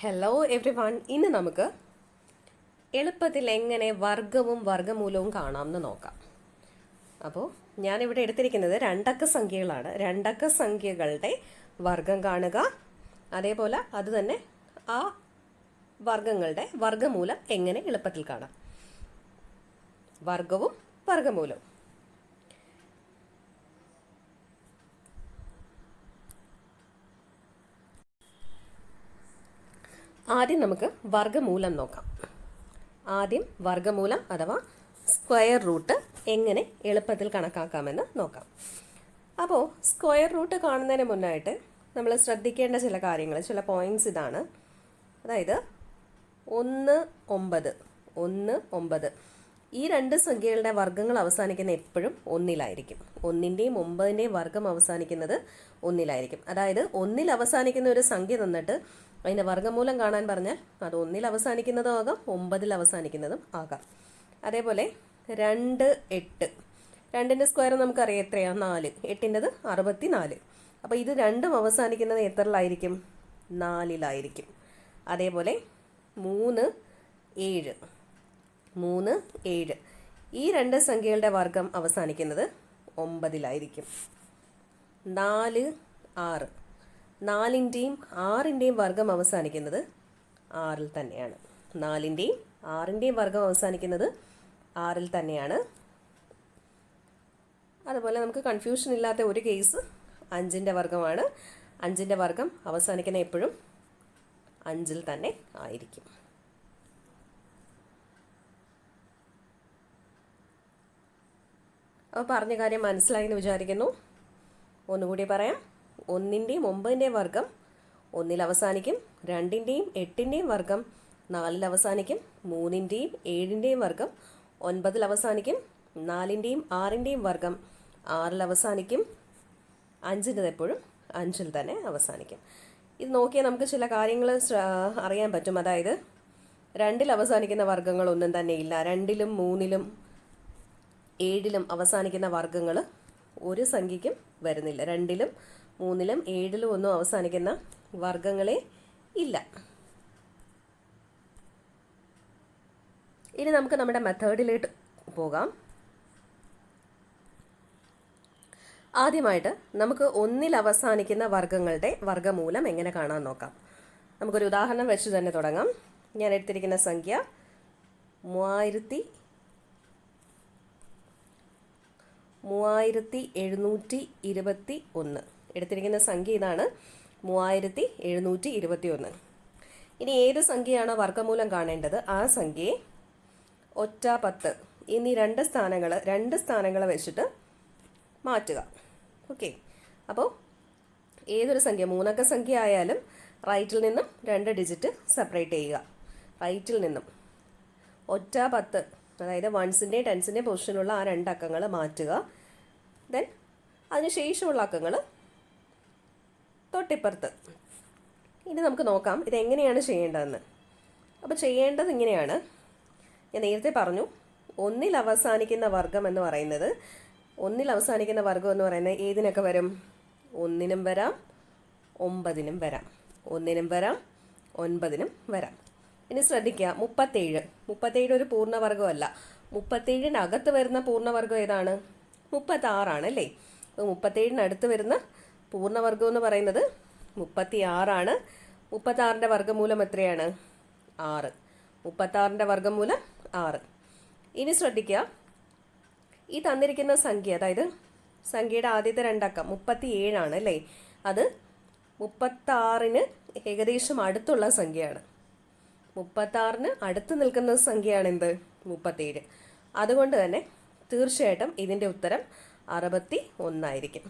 Hello every one ഇന്ന് നമുക്ക് എളുപ്പത്തിൽ എങ്ങനെ വർഗവും വർഗമൂലവും കാണാമെന്ന് നോക്കാം. അപ്പോൾ ഞാനിവിടെ എടുത്തിരിക്കുന്നത് രണ്ടക്ക സംഖ്യകളാണ്. രണ്ടക്ക സംഖ്യകളുടെ വർഗം കാണുക. അതേപോലെ അത് തന്നെ ആ വർഗങ്ങളുടെ വർഗമൂലം എങ്ങനെ എളുപ്പത്തിൽ കാണാം. വർഗവും വർഗമൂലവും ആദ്യം നമുക്ക് വർഗമൂലം നോക്കാം. ആദ്യം വർഗമൂലം അഥവാ സ്ക്വയർ റൂട്ട് എങ്ങനെ എളുപ്പത്തിൽ കണക്കാക്കാമെന്ന് നോക്കാം. അപ്പോൾ സ്ക്വയർ റൂട്ട് കാണുന്നതിന് മുന്നായിട്ട് നമ്മൾ ശ്രദ്ധിക്കേണ്ട ചില കാര്യങ്ങൾ ചില പോയിന്റ്സ് ഇതാണ്. അതായത് ഒന്ന് ഒമ്പത് ഒന്ന് ഒമ്പത്. ഈ രണ്ട് സംഖ്യകളുടെ വർഗങ്ങൾ അവസാനിക്കുന്ന എപ്പോഴും ഒന്നിലായിരിക്കും. ഒന്നിന്റെയും ഒമ്പതിന്റെയും വർഗം അവസാനിക്കുന്നത് ഒന്നിലായിരിക്കും. അതായത് ഒന്നിൽ അവസാനിക്കുന്ന ഒരു സംഖ്യ തന്നിട്ട് അതിന്റെ വർഗമൂലം കാണാൻ പറഞ്ഞാൽ അത് ഒന്നിൽ അവസാനിക്കുന്നതും ആകാം ഒമ്പതിൽ അവസാനിക്കുന്നതും ആകാം. അതേപോലെ രണ്ട് എട്ട്. രണ്ടിന്റെ സ്ക്വയർ നമുക്കറിയാം എത്രയാണ് നാല്. എട്ടിന്റെത് അറുപത്തി നാല് അപ്പോൾ ഇത് രണ്ടും അവസാനിക്കുന്നത് എത്രയിലായിരിക്കും നാലിലായിരിക്കും. അതേപോലെ മൂന്ന് ഏഴ്. മൂന്ന് ഏഴ്. ഈ രണ്ട് സംഖ്യകളുടെ വർഗം അവസാനിക്കുന്നത് ഒമ്പതിലായിരിക്കും. നാല് ആറ്. നാലിന്റെയും ആറിന്റെയും വർഗം അവസാനിക്കുന്നത് ആറിൽ തന്നെയാണ്. നാലിന്റെയും ആറിന്റെയും വർഗം അവസാനിക്കുന്നത് ആറിൽ തന്നെയാണ്. അതുപോലെ നമുക്ക് കൺഫ്യൂഷൻ ഇല്ലാത്ത ഒരു കേസ് അഞ്ചിന്റെ വർഗമാണ്. അഞ്ചിന്റെ വർഗം അവസാനിക്കുന്ന എപ്പോഴും അഞ്ചിൽ തന്നെ ആയിരിക്കും. അപ്പോൾ പറഞ്ഞ കാര്യം മനസ്സിലായി എന്ന് വിചാരിക്കുന്നു. ഒന്നുകൂടി പറയാം. ഒന്നിന്റെയും ഒമ്പതിന്റെയും വർഗം ഒന്നിൽ അവസാനിക്കും. രണ്ടിന്റെയും എട്ടിന്റെയും വർഗം നാലിൽ അവസാനിക്കും. മൂന്നിന്റെയും ഏഴിന്റെയും വർഗം ഒൻപതിൽ അവസാനിക്കും. നാലിന്റെയും ആറിന്റെയും വർഗം ആറിൽ അവസാനിക്കും. അഞ്ചിന്റെത് എപ്പോഴും അഞ്ചിൽ തന്നെ അവസാനിക്കും. ഇത് നോക്കിയാൽ നമുക്ക് ചില കാര്യങ്ങൾ അറിയാൻ പറ്റും. അതായത് രണ്ടിൽ അവസാനിക്കുന്ന വർഗങ്ങളൊന്നും തന്നെ ഇല്ല. രണ്ടിലും മൂന്നിലും ഏഴിലും അവസാനിക്കുന്ന വർഗങ്ങൾ ഒരു സംഖ്യയ്ക്കും വരുന്നില്ല. രണ്ടിലും മൂന്നിലും ഏഴിലും ഒന്നും അവസാനിക്കുന്ന വർഗങ്ങളെ ഇല്ല. ഇനി നമുക്ക് നമ്മുടെ മെത്തേഡിലേക്ക് പോകാം. ആദ്യമായിട്ട് നമുക്ക് ഒന്നിൽ അവസാനിക്കുന്ന വർഗങ്ങളുടെ വർഗമൂലം എങ്ങനെ കാണാൻ നോക്കാം. നമുക്കൊരു ഉദാഹരണം വെച്ച് തന്നെ തുടങ്ങാം. ഞാൻ എടുത്തിരിക്കുന്ന സംഖ്യ മൂവായിരത്തി മൂവായിരത്തി എഴുന്നൂറ്റി ഇരുപത്തി ഒന്ന് എടുത്തിരിക്കുന്ന സംഖ്യ ഇതാണ് മൂവായിരത്തി എഴുന്നൂറ്റി ഇരുപത്തി ഒന്ന് ഇനി ഏത് സംഖ്യയാണോ വർഗമൂലം കാണേണ്ടത്? ആ സംഖ്യയെ ഒറ്റ പത്ത്. എന്നീ രണ്ട് സ്ഥാനങ്ങൾ രണ്ട് സ്ഥാനങ്ങൾ വെച്ചിട്ട് മാറ്റുക. ഓക്കെ. അപ്പോൾ ഏതൊരു സംഖ്യ മൂന്നക്ക സംഖ്യ ആയാലും റൈറ്റിൽ നിന്നും രണ്ട് ഡിജിറ്റ് സെപ്പറേറ്റ് ചെയ്യുക. റൈറ്റിൽ നിന്നും ഒറ്റ പത്ത് അതായത് വൺസിന്റെയും ടെൻസിന്റെയും പൊസിഷനുള്ള ആ രണ്ട് അക്കങ്ങൾ മാറ്റുക. ദെൻ അതിന് ശേഷമുള്ള അക്കങ്ങൾ തൊട്ടിപ്പുറത്ത്. ഇനി നമുക്ക് നോക്കാം ഇതെങ്ങനെയാണ് ചെയ്യേണ്ടതെന്ന്. അപ്പോൾ ചെയ്യേണ്ടത് ഇങ്ങനെയാണ്. ഞാൻ നേരത്തെ പറഞ്ഞു ഒന്നിൽ അവസാനിക്കുന്ന വർഗം എന്ന് പറയുന്നത് ഒന്നിൽ അവസാനിക്കുന്ന വർഗം എന്ന് പറയുന്നത് ഏതിനൊക്കെ വരും? ഒന്നിനും വരാം ഒമ്പതിനും വരാം. ഒന്നിനും വരാം ഒൻപതിനും വരാം. ഇനി ശ്രദ്ധിക്കുക. മുപ്പത്തേഴ്. മുപ്പത്തേഴ് ഒരു പൂർണവർഗമല്ല. മുപ്പത്തേഴിനകത്ത് വരുന്ന പൂർണവർഗം ഏതാണ്? മുപ്പത്താറാണ് അല്ലേ? അപ്പോൾ മുപ്പത്തേഴിനടുത്ത് വരുന്ന പൂർണവർഗം എന്ന് പറയുന്നത് മുപ്പത്തി ആറാണ് മുപ്പത്താറിന്റെ വർഗമൂലം എത്രയാണ്? ആറ്. മുപ്പത്താറിന്റെ വർഗമൂലം ആറ്. ഇനി ശ്രദ്ധിക്കുക. ഈ തന്നിരിക്കുന്ന സംഖ്യ അതായത് സംഖ്യയുടെ ആദ്യത്തെ രണ്ടക്കം മുപ്പത്തി ഏഴാണ് അല്ലേ? അത് മുപ്പത്താറിന് ഏകദേശം അടുത്തുള്ള സംഖ്യയാണ്. മുപ്പത്താറിന് അടുത്ത് നിൽക്കുന്ന സംഖ്യയാണ് എന്ത് മുപ്പത്തേഴ്. അതുകൊണ്ട് തന്നെ തീർച്ചയായിട്ടും ഇതിന്റെ ഉത്തരം അറുപത്തി ഒന്നായിരിക്കും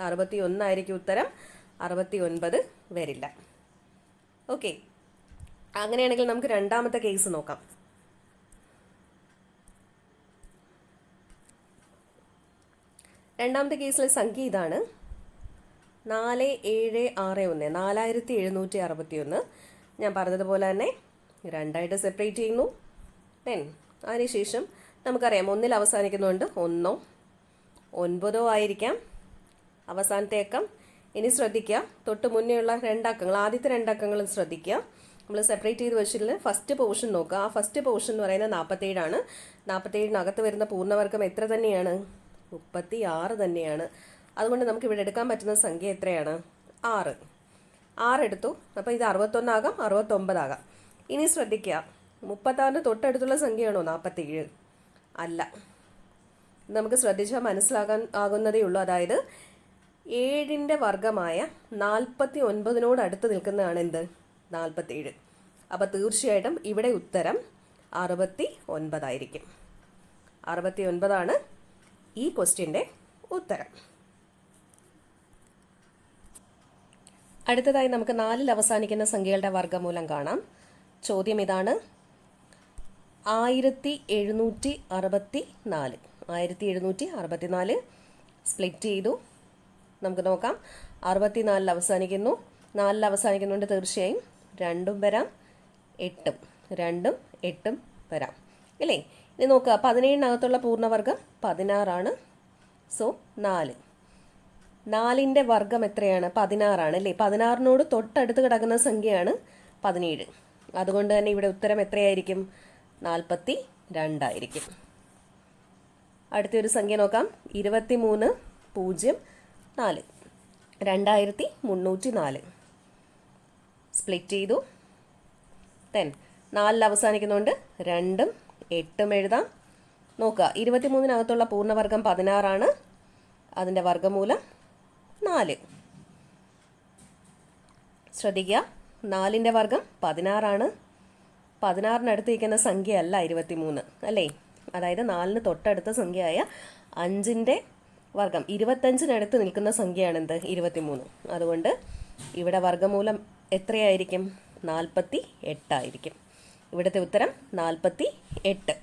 അറുപത്തി ഒന്നായിരിക്കും ഉത്തരം അറുപത്തി ഒൻപത് വരില്ല. ഓക്കെ. അങ്ങനെയാണെങ്കിൽ നമുക്ക് രണ്ടാമത്തെ കേസ് നോക്കാം. രണ്ടാമത്തെ കേസിലെ സംഖ്യ ഇതാണ്. നാല് ഏഴ് ആറ് ഒന്ന്. നാലായിരത്തി എഴുന്നൂറ്റി അറുപത്തി ഒന്ന് ഞാൻ പറഞ്ഞതുപോലെ തന്നെ രണ്ടായിട്ട് സെപ്പറേറ്റ് ചെയ്യുന്നു. ദെൻ അതിനുശേഷം നമുക്കറിയാം ഒന്നിൽ അവസാനിക്കുന്നുണ്ട് ഒന്നോ ഒൻപതോ ആയിരിക്കാം അവസാനത്തെ അക്കം. ഇനി ശ്രദ്ധിക്കുക തൊട്ട് മുന്നേയുള്ള രണ്ടക്കങ്ങൾ ആദ്യത്തെ രണ്ടക്കങ്ങൾ ശ്രദ്ധിക്കുക. നമ്മൾ സെപ്പറേറ്റ് ചെയ്ത് വെച്ചിട്ടുള്ള ഫസ്റ്റ് പോർഷൻ നോക്കുക. ആ ഫസ്റ്റ് പോർഷൻ എന്ന് പറയുന്നത് നാൽപ്പത്തേഴാണ് നാൽപ്പത്തേഴിനകത്ത് വരുന്ന പൂർണവർഗം എത്ര തന്നെയാണ്? മുപ്പത്തി ആറ് തന്നെയാണ്. അതുകൊണ്ട് നമുക്ക് ഇവിടെ എടുക്കാൻ പറ്റുന്ന സംഖ്യ എത്രയാണ്? ആറ്. ആറ് എടുത്തു. അപ്പോൾ ഇത് അറുപത്തൊന്നാകാം അറുപത്തൊമ്പതാകാം. ഇനി ശ്രദ്ധിക്കുക. മുപ്പത്താറിന് തൊട്ടടുത്തുള്ള സംഖ്യയാണോ? നാൽപ്പത്തേഴ് അല്ല. നമുക്ക് ശ്രദ്ധിച്ചാൽ മനസ്സിലാകാൻ ആകുന്നതേ ഉള്ളൂ. അതായത് ഏഴിന്റെ വർഗമായ നാൽപ്പത്തി ഒൻപതിനോട് അടുത്ത് നിൽക്കുന്നതാണ് എന്ത്? നാൽപ്പത്തേഴ് അപ്പോൾ തീർച്ചയായിട്ടും ഇവിടെ ഉത്തരം അറുപത്തി ഒൻപതായിരിക്കും അറുപത്തി ഒൻപതാണ് ഈ ക്വസ്റ്റ്യന്റെ ഉത്തരം. അടുത്തതായി നമുക്ക് നാലിൽ അവസാനിക്കുന്ന സംഖ്യകളുടെ വർഗമൂലം കാണാം. ചോദ്യം ഇതാണ്. ആയിരത്തി എഴുന്നൂറ്റി അറുപത്തി നാല് ആയിരത്തി എഴുന്നൂറ്റി അറുപത്തി നാല് സ്പ്ലിറ്റ് ചെയ്തു. നമുക്ക് നോക്കാം. അറുപത്തി നാലിൽ അവസാനിക്കുന്നു. നാലിൽ അവസാനിക്കുന്നുണ്ട് തീർച്ചയായും. രണ്ടും വരാം. എട്ടും. രണ്ടും എട്ടും വരാം. അല്ലേ ഇനി നോക്കുക പതിനേഴിനകത്തുള്ള പൂർണവർഗം പതിനാറാണ്. സോ നാല്. നാലിന്റെ വർഗം എത്രയാണ്? പതിനാറാണ് അല്ലേ? പതിനാറിനോട് തൊട്ടടുത്ത് കിടക്കുന്ന സംഖ്യയാണ് പതിനേഴ്. അതുകൊണ്ട് തന്നെ ഇവിടെ ഉത്തരം എത്രയായിരിക്കും? നാൽപ്പത്തി രണ്ടായിരിക്കും അടുത്തൊരു സംഖ്യ നോക്കാം. ഇരുപത്തി മൂന്ന് പൂജ്യം നാല്. രണ്ടായിരത്തി മുന്നൂറ്റി നാല് സ്പ്ലിറ്റ് ചെയ്തു. തെൻ നാലിൽ അവസാനിക്കുന്നുണ്ട്. രണ്ടും എട്ടും എഴുതാം. നോക്കുക. ഇരുപത്തി മൂന്നിനകത്തുള്ള പൂർണവർഗം പതിനാറാണ്. അതിന്റെ വർഗമൂലം നാല്. ശ്രദ്ധിക്കുക. നാലിന്റെ വർഗം പതിനാറാണ്. പതിനാറിനടുത്ത് ഇരിക്കുന്ന സംഖ്യ അല്ല ഇരുപത്തിമൂന്ന് അല്ലേ? അതായത് നാലിന് തൊട്ടടുത്ത സംഖ്യയായ അഞ്ചിന്റെ വർഗം. ഇരുപത്തഞ്ചിനടുത്ത് നിൽക്കുന്ന സംഖ്യയാണ് എന്ത് ഇരുപത്തിമൂന്ന്. അതുകൊണ്ട് ഇവിടെ വർഗമൂലം എത്രയായിരിക്കും? നാൽപ്പത്തി എട്ടായിരിക്കും ഇവിടുത്തെ ഉത്തരം നാൽപ്പത്തി എട്ട്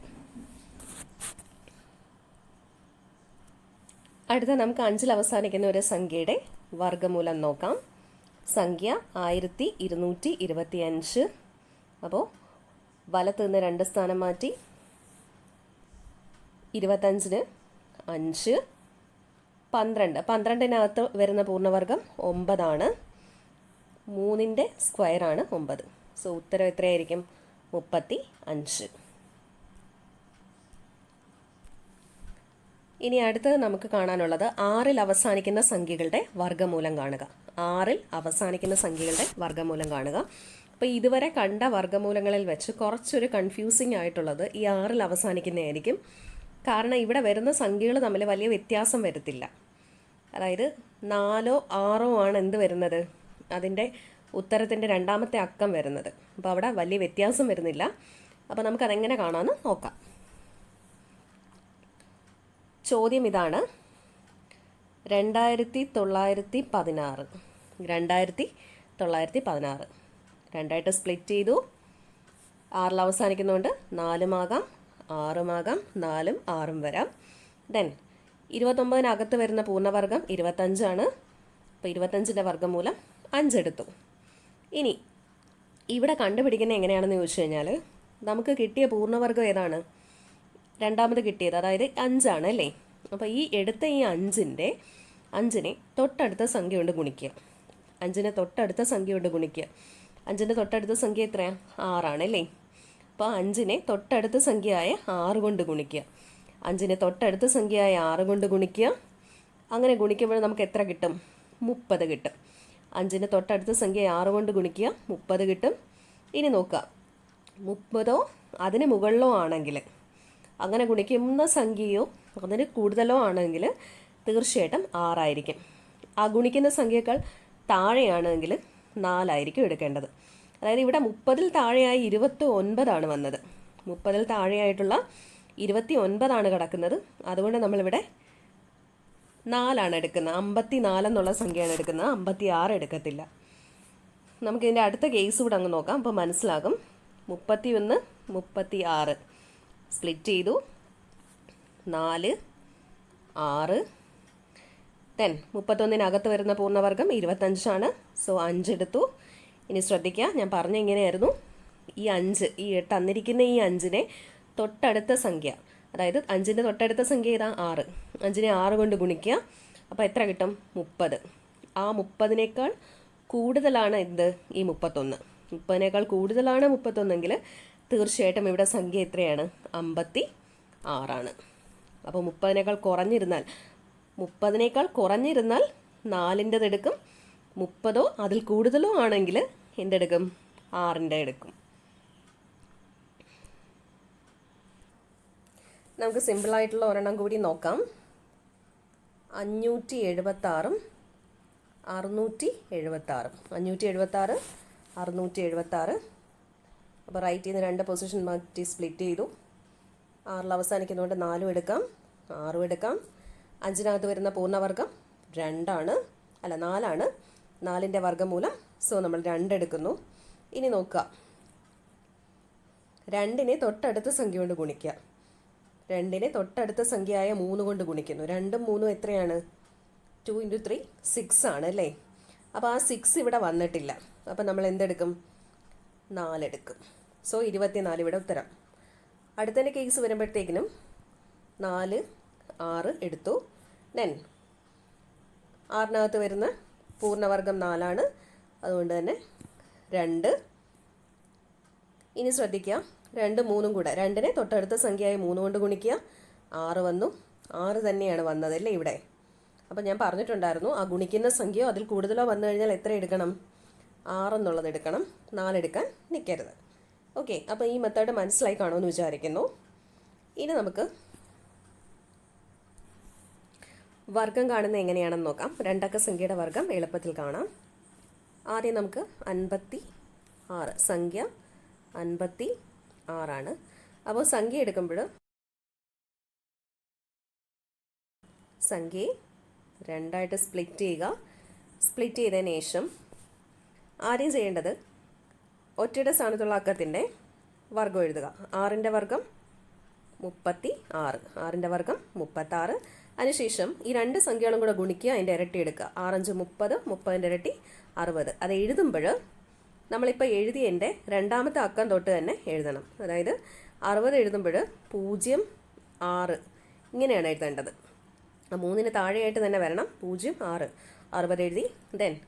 അടുത്ത നമുക്ക് അഞ്ചിൽ അവസാനിക്കുന്ന ഒരു സംഖ്യയുടെ വർഗമൂലം നോക്കാം. സംഖ്യ ആയിരത്തി ഇരുന്നൂറ്റി ഇരുപത്തി അഞ്ച് അപ്പോൾ വലത്തു നിന്ന് രണ്ട് സ്ഥാനം മാറ്റി ഇരുപത്തഞ്ചിന് അഞ്ച്. പന്ത്രണ്ട്. പന്ത്രണ്ടിനകത്ത് വരുന്ന പൂർണവർഗം ഒമ്പതാണ്. മൂന്നിന്റെ സ്ക്വയറാണ് ഒമ്പത്. സോ ഉത്തരം എത്രയായിരിക്കും? മുപ്പത്തി അഞ്ച്. ഇനി അടുത്തത് നമുക്ക് കാണാനുള്ളത് ആറിൽ അവസാനിക്കുന്ന സംഖ്യകളുടെ വർഗമൂലം കാണുക. ആറിൽ അവസാനിക്കുന്ന സംഖ്യകളുടെ വർഗമൂലം കാണുക. അപ്പോൾ ഇതുവരെ കണ്ട വർഗമൂലങ്ങളിൽ വെച്ച് കുറച്ചൊരു കൺഫ്യൂസിങ് ആയിട്ടുള്ളത് ഈ ആറിൽ അവസാനിക്കുന്നതായിരിക്കും. കാരണം ഇവിടെ വരുന്ന സംഖ്യകൾ തമ്മിൽ വലിയ വ്യത്യാസം വരത്തില്ല. അതായത് നാലോ ആറോ ആണ് എന്ത് വരുന്നത്? അതിന്റെ ഉത്തരത്തിന്റെ രണ്ടാമത്തെ അക്കം വരുന്നത്. അപ്പോൾ അവിടെ വലിയ വ്യത്യാസം വരുന്നില്ല. അപ്പോൾ നമുക്കതെങ്ങനെ കാണാമെന്ന് നോക്കാം. ചോദ്യം ഇതാണ്. രണ്ടായിരത്തി തൊള്ളായിരത്തി പതിനാറ്. രണ്ടായിരത്തി തൊള്ളായിരത്തി പതിനാറ് രണ്ടായിട്ട് സ്പ്ലിറ്റ് ചെയ്തു. ആറിൽ അവസാനിക്കുന്നതുകൊണ്ട് നാലുമാകാം ആറുമാകാം നാലും ആറും വരാം. ദെൻ ഇരുപത്തൊമ്പതിനകത്ത് വരുന്ന പൂർണവർഗം ഇരുപത്തഞ്ചാണ്. അപ്പോൾ ഇരുപത്തഞ്ചിന്റെ വർഗമൂലം അഞ്ചെടുത്തു. ഇനി ഇവിടെ കണ്ടുപിടിക്കുന്നത് എങ്ങനെയാണെന്ന് ചോദിച്ചു കഴിഞ്ഞാൽ നമുക്ക് കിട്ടിയ പൂർണവർഗം ഏതാണ്? രണ്ടാമത് കിട്ടിയത് അതായത് അഞ്ചാണ് അല്ലേ? അപ്പോൾ ഈ എടുത്ത ഈ അഞ്ചിന്റെ അഞ്ചിനെ തൊട്ടടുത്ത സംഖ്യ കൊണ്ട് ഗുണിക്കുക. അഞ്ചിനെ തൊട്ടടുത്ത സംഖ്യ കൊണ്ട് ഗുണിക്കുക അഞ്ചിന്റെ തൊട്ടടുത്ത സംഖ്യ എത്രയാണ് ആറാണ് അല്ലേ അപ്പോൾ അഞ്ചിനെ തൊട്ടടുത്ത സംഖ്യയായ ആറ് കൊണ്ട് ഗുണിക്കുക അഞ്ചിനെ തൊട്ടടുത്ത സംഖ്യയായ ആറ് കൊണ്ട് ഗുണിക്കുക അങ്ങനെ ഗുണിക്കുമ്പോൾ നമുക്ക് എത്ര കിട്ടും? മുപ്പത് കിട്ടും. അഞ്ചിന് തൊട്ടടുത്ത സംഖ്യ ആറ് കൊണ്ട് ഗുണിക്കുക മുപ്പത് കിട്ടും. ഇനി നോക്കുക മുപ്പതോ അതിന് മുകളിലോ ആണെങ്കിൽ അങ്ങനെ ഗുണിക്കുന്ന സംഖ്യയോ അതിന് കൂടുതലോ ആണെങ്കിൽ തീർച്ചയായിട്ടും ആറായിരിക്കും. ആ ഗുണിക്കുന്ന സംഖ്യകൾ താഴെയാണെങ്കിൽ നാലായിരിക്കും എടുക്കേണ്ടത്. അതായത് ഇവിടെ മുപ്പതിൽ താഴെയായി ഇരുപത്തി ഒൻപതാണ് വന്നത്. മുപ്പതിൽ താഴെയായിട്ടുള്ള ഇരുപത്തി ഒൻപതാണ് കിടക്കുന്നത്. അതുകൊണ്ട് നമ്മളിവിടെ നാലാണ് എടുക്കുന്നത്. അമ്പത്തി നാലെന്നുള്ള സംഖ്യയാണ് എടുക്കുന്നത്. അമ്പത്തി ആറ് എടുക്കത്തില്ല നമുക്കിതിന്റെ അടുത്ത കേസ് കൂടെ അങ്ങ് നോക്കാം. അപ്പോൾ മനസ്സിലാകും. മുപ്പത്തി ഒന്ന് മുപ്പത്തി ആറ് സ്പ്ലിറ്റ് ചെയ്തു. നാല് ആറ് ടെൻ മുപ്പത്തൊന്നിനകത്ത് വരുന്ന പൂർണവർഗം ഇരുപത്തഞ്ചാണ്. സോ അഞ്ചെടുത്തു ഇനി ശ്രദ്ധിക്കുക ഞാൻ പറഞ്ഞ ഇങ്ങനെയായിരുന്നു. ഈ അഞ്ച് ഈ തന്നിരിക്കുന്ന ഈ അഞ്ചിനെ തൊട്ടടുത്ത സംഖ്യ അതായത് അഞ്ചിന്റെ തൊട്ടടുത്ത സംഖ്യ ഏതാ? ആറ്. അഞ്ചിനെ ആറ് കൊണ്ട് ഗുണിക്കുക അപ്പോൾ എത്ര കിട്ടും? മുപ്പത്. ആ മുപ്പതിനേക്കാൾ കൂടുതലാണ് എന്ത്? ഈ മുപ്പത്തൊന്ന്. മുപ്പതിനേക്കാൾ കൂടുതലാണ് മുപ്പത്തൊന്നെങ്കിൽ തീർച്ചയായിട്ടും ഇവിടെ സംഖ്യ എത്രയാണ്? അമ്പത്തി ആറാണ്. അപ്പോൾ മുപ്പതിനേക്കാൾ കുറഞ്ഞിരുന്നാൽ മുപ്പതിനേക്കാൾ കുറഞ്ഞിരുന്നാൽ നാലിന്റെത് എടുക്കും മുപ്പതോ അതിൽ കൂടുതലോ ആണെങ്കിൽ എന്തെടുക്കും? ആറിന്റെ എടുക്കും. നമുക്ക് സിമ്പിളായിട്ടുള്ള ഒരെണ്ണം കൂടി നോക്കാം. അഞ്ഞൂറ്റി എഴുപത്താറും അറുന്നൂറ്റി എഴുപത്താറും അഞ്ഞൂറ്റി എഴുപത്താറ് അറുന്നൂറ്റി എഴുപത്താറ് അപ്പോൾ റൈറ്റ് നിന്ന് രണ്ട് പൊസിഷൻ മാറ്റി സ്പ്ലിറ്റ് ചെയ്തു. ആറിൽ അവസാനിക്കുന്നതുകൊണ്ട് നാലും എടുക്കാം ആറും എടുക്കാം. അഞ്ചിനകത്ത് വരുന്ന പൂർണവർഗം രണ്ടാണ്. അല്ല നാലാണ്. നാലിന്റെ വർഗമൂലം സോ നമ്മൾ രണ്ടെടുക്കുന്നു. ഇനി നോക്കുക രണ്ടിനെ തൊട്ടടുത്ത സംഖ്യ കൊണ്ട് ഗുണിക്കുക രണ്ടിനെ തൊട്ടടുത്ത സംഖ്യയായ മൂന്ന് കൊണ്ട് ഗുണിക്കുന്നു. രണ്ടും മൂന്നും എത്രയാണ്? ടു ഇന്റു ത്രീ സിക്സ് ആണ് അല്ലേ? അപ്പോൾ ആ സിക്സ് ഇവിടെ വന്നിട്ടില്ല. അപ്പോൾ നമ്മൾ എന്തെടുക്കും? നാലെടുക്കും. സോ ഇരുപത്തിനാല് ഇവിടെ ഉത്തരം. അടുത്തതിന്റെ കേസ് വരുമ്പോഴത്തേക്കിനും നാല് ആറ് എടുത്തു. ദെൻ ആറിനകത്ത് വരുന്ന പൂർണവർഗം നാലാണ്. അതുകൊണ്ട് തന്നെ രണ്ട്. ഇനി ശ്രദ്ധിക്കുക. രണ്ട് മൂന്നും കൂടെ. രണ്ടിനെ തൊട്ടടുത്ത സംഖ്യയായി മൂന്ന് കൊണ്ട് ഗുണിക്കുക. ആറ് വന്നു. ആറ് തന്നെയാണ് വന്നത് അല്ലേ ഇവിടെ? അപ്പം ഞാൻ പറഞ്ഞിട്ടുണ്ടായിരുന്നു ആ ഗുണിക്കുന്ന സംഖ്യയോ അതിൽ കൂടുതലോ വന്നു കഴിഞ്ഞാൽ എത്ര എടുക്കണം? ആറെന്നുള്ളത് എടുക്കണം. നാലെടുക്കാൻ നിൽക്കരുത്. ഓക്കെ. അപ്പോൾ ഈ മെത്തേഡ് മനസ്സിലായി കാണുമെന്ന് വിചാരിക്കുന്നു. ഇനി നമുക്ക് വർഗം കാണുന്നത് എങ്ങനെയാണെന്ന് നോക്കാം. രണ്ടക്ക സംഖ്യയുടെ വർഗം എളുപ്പത്തിൽ കാണാം. ആദ്യം നമുക്ക് അൻപത്തി ആറ് സംഖ്യ അൻപത്തി ആറാണ് അപ്പോൾ സംഖ്യ എടുക്കുമ്പോൾ സംഖ്യയെ രണ്ടായിട്ട് സ്പ്ലിറ്റ് ചെയ്യുക. സ്പ്ലിറ്റ് ചെയ്തതിന് ശേഷം ആദ്യം ചെയ്യേണ്ടത് ഒറ്റയുടെ സ്ഥാനത്തുള്ള അക്കത്തിന്റെ വർഗം എഴുതുക. ആറിന്റെ വർഗം മുപ്പത്തി ആറ് ആറിന്റെ വർഗം മുപ്പത്താറ്. അതിനുശേഷം ഈ രണ്ട് സംഖ്യകളും കൂടെ ഗുണിക്കുക അതിന്റെ ഇരട്ടി എടുക്കുക. ആറഞ്ച് മുപ്പത് മുപ്പതിന്റെ ഇരട്ടി അറുപത്. അത് എഴുതുമ്പോൾ നമ്മളിപ്പോൾ എഴുതിയതിന്റെ രണ്ടാമത്തെ അക്കം തൊട്ട് തന്നെ എഴുതണം. അതായത് അറുപത് എഴുതുമ്പോൾ പൂജ്യം ആറ് ഇങ്ങനെയാണ് എഴുതേണ്ടത്. മൂന്നിന് താഴെയായിട്ട് തന്നെ വരണം. പൂജ്യം ആറ്. അറുപത് എഴുതി ദെൻ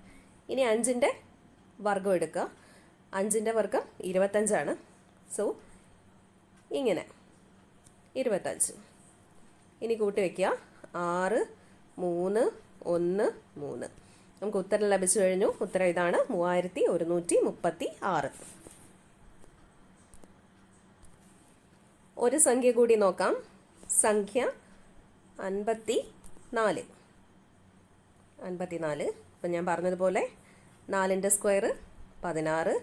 ഇനി അഞ്ചിന്റെ വർഗം എടുക്കുക. അഞ്ചിന്റെ വർഗം ഇരുപത്തഞ്ചാണ്. സോ ഇങ്ങനെ. ഇരുപത്തഞ്ച്. ഇനി കൂട്ടി വയ്ക്കുക ആറ് മൂന്ന് ഒന്ന് മൂന്ന്. നമുക്ക് ഉത്തരം ലഭിച്ചു കഴിഞ്ഞു. ഉത്തരം ഇതാണ്. മൂവായിരത്തി ഒരുന്നൂറ്റി മുപ്പത്തി ആറ്. ഒരു സംഖ്യ കൂടി നോക്കാം. സംഖ്യ അൻപത്തി നാല്. അൻപത്തി നാല്. ഇപ്പം ഞാൻ പറഞ്ഞതുപോലെ നാലിന്റെ സ്ക്വയർ പതിനാറ്.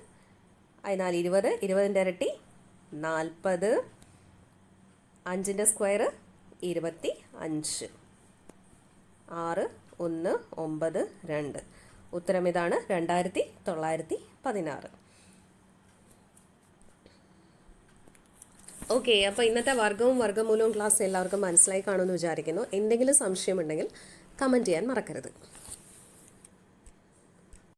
അതിനാല് ഇരുപത്. ഇരുപതിന്റെ ഇരട്ടി നാൽപ്പത്. അഞ്ചിന്റെ സ്ക്വയർ ഇരുപത്തി അഞ്ച് ആറ് ഒന്ന് ഒമ്പത് രണ്ട്. ഉത്തരം ഇതാണ് രണ്ടായിരത്തി തൊള്ളായിരത്തി പതിനാറ്. ഓക്കെ അപ്പോൾ ഇന്നത്തെ വർഗവും വർഗമൂലവും ക്ലാസ് എല്ലാവർക്കും മനസ്സിലായി കാണുമെന്ന് വിചാരിക്കുന്നു. എന്തെങ്കിലും സംശയമുണ്ടെങ്കിൽ കമന്റ് ചെയ്യാൻ മറക്കരുത്.